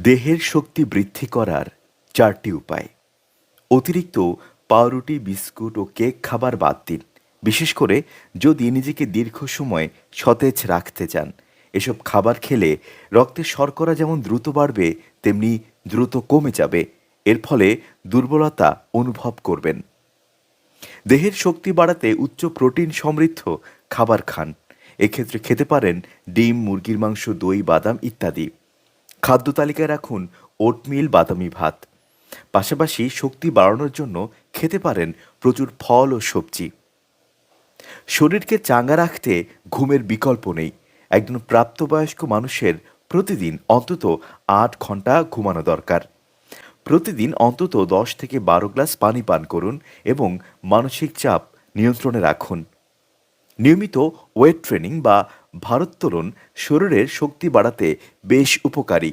দেহের শক্তি বৃদ্ধি করার চারটি উপায়। অতিরিক্ত পাউরুটি, বিস্কুট ও কেক খাবার বাদ দিন। বিশেষ করে যদি নিজেকে দীর্ঘ সময় সতেজ রাখতে চান। এসব খাবার খেলে রক্তে শর্করা যেমন দ্রুত বাড়বে, তেমনি দ্রুত কমে যাবে। এর ফলে দুর্বলতা অনুভব করবেন। দেহের শক্তি বাড়াতে উচ্চ প্রোটিন সমৃদ্ধ খাবার খান। এক্ষেত্রে খেতে পারেন ডিম, মুরগির মাংস, দই, বাদাম ইত্যাদি। খাদ্য তালিকায় রাখুন ওটমিল, বাদামি ভাত। পাশাপাশি শক্তি বাড়ানোর জন্য খেতে পারেন প্রচুর ফল ও সবজি। শরীরকে চাঙ্গা রাখতে ঘুমের বিকল্প নেই। একজন প্রাপ্তবয়স্ক মানুষের প্রতিদিন অন্তত আট ঘণ্টা ঘুমানো দরকার। প্রতিদিন অন্তত দশ থেকে বারো গ্লাস পানি পান করুন এবং মানসিক চাপ নিয়ন্ত্রণে রাখুন। নিয়মিত ওয়েট ট্রেনিং বা ভারোত্তোলন শরীরের শক্তি বাড়াতে বেশ উপকারী।